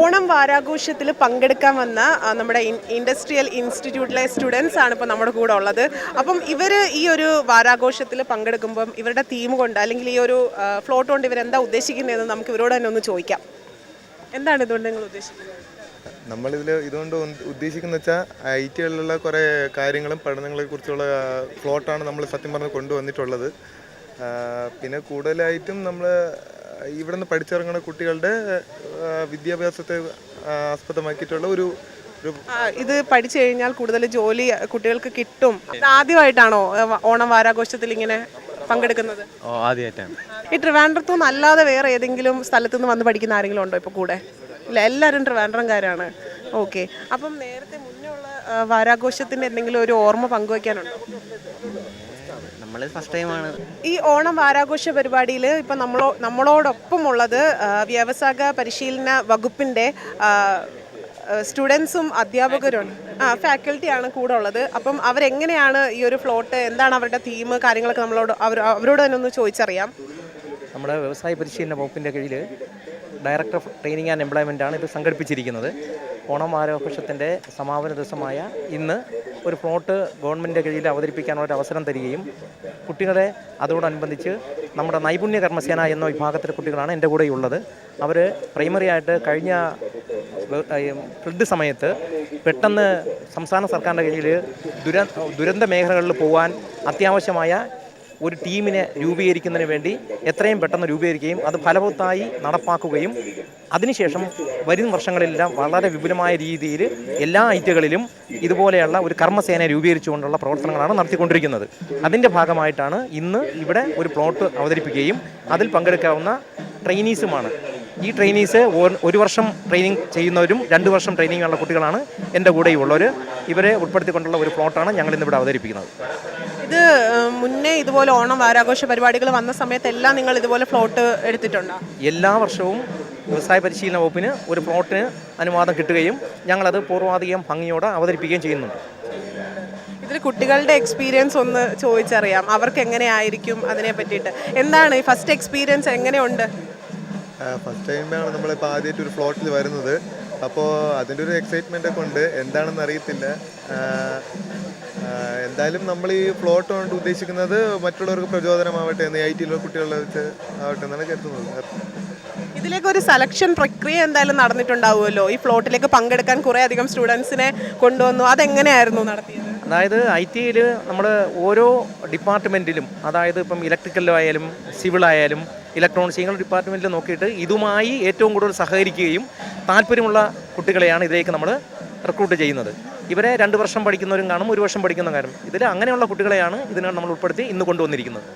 ഓണം വാരാഘോഷത്തിൽ പങ്കെടുക്കാൻ വന്ന നമ്മുടെ ഇൻഡസ്ട്രിയൽ ഇൻസ്റ്റിറ്റ്യൂട്ടിലെ സ്റ്റുഡൻസ് ആണ് ഇപ്പോൾ നമ്മുടെ കൂടെ ഉള്ളത്. അപ്പം ഇവർ ഈ ഒരു വാരാഘോഷത്തിൽ പങ്കെടുക്കുമ്പം ഇവരുടെ തീം കൊണ്ട് അല്ലെങ്കിൽ ഈ ഒരു ഫ്ലോട്ട് കൊണ്ട് ഇവരെന്താ ഉദ്ദേശിക്കുന്നതെന്ന് നമുക്ക് ഇവരോട് തന്നെ ഒന്ന് ചോദിക്കാം. എന്താണ് ഇതുകൊണ്ട് നിങ്ങൾ ഉദ്ദേശിക്കുന്നത്? നമ്മളിതിൽ ഇതുകൊണ്ട് ഉദ്ദേശിക്കുന്ന വെച്ചാൽ ഐ ടികളിലുള്ള കുറേ കാര്യങ്ങളും പഠനങ്ങളെ കുറിച്ചുള്ള ഫ്ലോട്ടാണ് നമ്മൾ സത്യം പറഞ്ഞ് കൊണ്ടുവന്നിട്ടുള്ളത്. പിന്നെ കൂടുതലായിട്ടും നമ്മൾ ഇവിടെ നിന്ന് പഠിച്ചിറങ്ങുന്ന കുട്ടികളുടെ വിദ്യാഭ്യാസത്തെ ആസ്പദമാക്കിയിട്ടുള്ള ഒരു ഇത് പഠിച്ചു കഴിഞ്ഞാൽ കൂടുതൽ ജോലി കുട്ടികൾക്ക് കിട്ടും. ആദ്യമായിട്ടാണോ ഓണം വാരാഘോഷത്തിൽ ഇങ്ങനെ പങ്കെടുക്കുന്നത്? ഈ ട്രിവാൻഡ്രത്തു നിന്ന് അല്ലാതെ വേറെ ഏതെങ്കിലും സ്ഥലത്തു നിന്ന് വന്ന് പഠിക്കുന്ന ആരെങ്കിലും ഉണ്ടോ ഇപ്പോൾ കൂടെ? ഇല്ല എല്ലാവരും ട്രിവാൻഡ്രംകാരാണ്. ഓക്കെ. അപ്പം നേരത്തെ മുന്നേ ഉള്ള വാരാഘോഷത്തിന്റെ വാരാഘോഷത്തിന്റെ എന്തെങ്കിലും ഒരു ഓർമ്മ പങ്കുവയ്ക്കാനുണ്ടോ നമ്മൾ ഫസ്റ്റ് ടൈമാണ് ഈ ഓണം വാരാഘോഷ പരിപാടിയിൽ ഇപ്പം നമ്മളോ നമ്മളോടൊപ്പം ഉള്ളത് ആ, വ്യവസായ പരിശീലന വകുപ്പിന്റെ സ്റ്റുഡൻസും അധ്യാപകരും ആ ഫാക്കൽറ്റിയാണ് കൂടെ ഉള്ളത്. അപ്പം അവരെങ്ങനെയാണ് ഈ ഒരു ഫ്ലോട്ട് എന്താണ് അവരുടെ തീം കാര്യങ്ങളൊക്കെ നമ്മളോട് അവർ അവരോട് തന്നെ ഒന്ന് ചോദിച്ചറിയാം. നമ്മുടെ വ്യവസായ പരിശീലന വകുപ്പിന്റെ കീഴിൽ director of training and employment ആണ് ഇത് സംഘടിപ്പിച്ചിരിക്കുന്നത്. ഓണം ആരോഘോഷത്തിന്റെ സമാപന ദിവസമായ ഇന്ന് ഒരു പ്ലോട്ട് ഗവൺമെന്റിന്റെ കീഴിൽ അവതരിപ്പിക്കാനുള്ള ഒരു അവസരം തരികയും കുട്ടികളെ അതോടനുബന്ധിച്ച് നമ്മുടെ നൈപുണ്യ കർമ്മസേന എന്ന വിഭാഗത്തിലെ കുട്ടികളാണ് എന്റെ കൂടെ ഉള്ളത് അവർ പ്രൈമറി ആയിട്ട് കഴിഞ്ഞ ഫ്ലഡ് സമയത്ത് പെട്ടെന്ന് സംസ്ഥാന സർക്കാരിന്റെ കീഴിൽ ദുര ദുരന്ത മേഖലകളിൽ പോകാൻ അത്യാവശ്യമായ ഒരു ടീമിനെ രൂപീകരിക്കുന്നതിന് വേണ്ടി എത്രയും പെട്ടെന്ന് രൂപീകരിക്കുകയും അത് ഫലവത്തായി നടപ്പാക്കുകയും അതിനുശേഷം വരും വർഷങ്ങളിലെല്ലാം വളരെ വിപുലമായ രീതിയിൽ എല്ലാ ഐറ്റുകളിലും ഇതുപോലെയുള്ള ഒരു കർമ്മസേന രൂപീകരിച്ചുകൊണ്ടുള്ള പ്രവർത്തനങ്ങളാണ് നടത്തിക്കൊണ്ടിരിക്കുന്നത്. അതിന്റെ ഭാഗമായിട്ടാണ് ഇന്ന് ഇവിടെ ഒരു പ്ലോട്ട് അവതരിപ്പിക്കുകയും അതിൽ പങ്കെടുക്കാവുന്ന ട്രെയിനീസുമാണ് ഈ ട്രെയിനീസ് ഒരു വർഷം ട്രെയിനിങ് ചെയ്യുന്നവരും രണ്ട് വർഷം ട്രെയിനിങ് ഉള്ള കുട്ടികളാണ് എന്റെ കൂടെയുള്ളവർ ഇവരെ ഉൾപ്പെടുത്തിക്കൊണ്ടുള്ള ഒരു പ്ലോട്ടാണ് ഞങ്ങൾ ഇന്നിവിടെ അവതരിപ്പിക്കുന്നത്. ഇത് മുന്നേ ഇതുപോലെ ഓണം വാരാഘോഷ പരിപാടികൾ വന്ന സമയത്തെല്ലാം നിങ്ങൾ ഇതുപോലെ ഫ്ലോട്ട് എടുത്തിട്ടുണ്ടോ? എല്ലാ വർഷവും വ്യവസായ പരിശീലന വകുപ്പിന് ഒരു പ്ലോട്ടിന് അനുവാദം കിട്ടുകയും ഞങ്ങളത് പൂർവാധികം ഭംഗിയോടെ അവതരിപ്പിക്കുകയും ചെയ്യുന്നുണ്ട്. ഇതിൽ കുട്ടികളുടെ എക്സ്പീരിയൻസ് ഒന്ന് ചോദിച്ചറിയാം. അവർക്ക് എങ്ങനെയായിരിക്കും അതിനെ പറ്റിയിട്ട്. എന്താണ് ഈ ഫസ്റ്റ് എക്സ്പീരിയൻസ് എങ്ങനെയുണ്ട്? ഫസ്റ്റ് ടൈമാണ് നമ്മളിപ്പോൾ ആദ്യമായിട്ട് ഒരു ഫ്ലോട്ടിൽ വരുന്നത്. അപ്പോൾ അതിന്റെ ഒരു എക്സൈറ്റ്മെന്റ് ഒക്കെ ഉണ്ട്. എന്താണെന്ന് അറിയത്തില്ല. എന്തായാലും നമ്മൾ ഈ ഫ്ലോട്ട് കൊണ്ട് ഉദ്ദേശിക്കുന്നത് മറ്റുള്ളവർക്ക് പ്രചോദനമാവട്ടെ എന്ന് ഐ ടിയിലുള്ള കുട്ടികളെ വെച്ച് ആവട്ടെ എന്നാണ് കരുതുന്നത്. ഇതിലേക്ക് ഒരു സെലക്ഷൻ പ്രക്രിയ എന്തായാലും നടന്നിട്ടുണ്ടാവുമല്ലോ. ഈ ഫ്ലോട്ടിലേക്ക് പങ്കെടുക്കാൻ കുറേ അധികം സ്റ്റുഡൻസിനെ കൊണ്ടുവന്നു. അതെങ്ങനെയായിരുന്നു നടത്തിയത്? അതായത് ഐ ടിയിൽ നമ്മൾ ഓരോ ഡിപ്പാർട്ട്മെന്റിലും അതായത് ഇപ്പം സിവിൽ സിവിളായാലും ഇലക്ട്രോണിക്സ് ഇങ്ങനെ ഡിപ്പാർട്ട്മെന്റിൽ നോക്കിയിട്ട് ഇതുമായി ഏറ്റവും കൂടുതൽ സഹകരിക്കുകയും താല്പര്യമുള്ള കുട്ടികളെയാണ് ഇതിലേക്ക് നമ്മൾ റിക്രൂട്ട് ചെയ്യുന്നത്. ഇവരെ രണ്ട് വർഷം പഠിക്കുന്നവരും കാണും ഒരു വർഷം പഠിക്കുന്ന കാരണം ഇതിൽ അങ്ങനെയുള്ള കുട്ടികളെയാണ് ഇതിനാണ് നമ്മൾ ഉൾപ്പെടുത്തി ഇന്ന് കൊണ്ടുവന്നിരിക്കുന്നത്.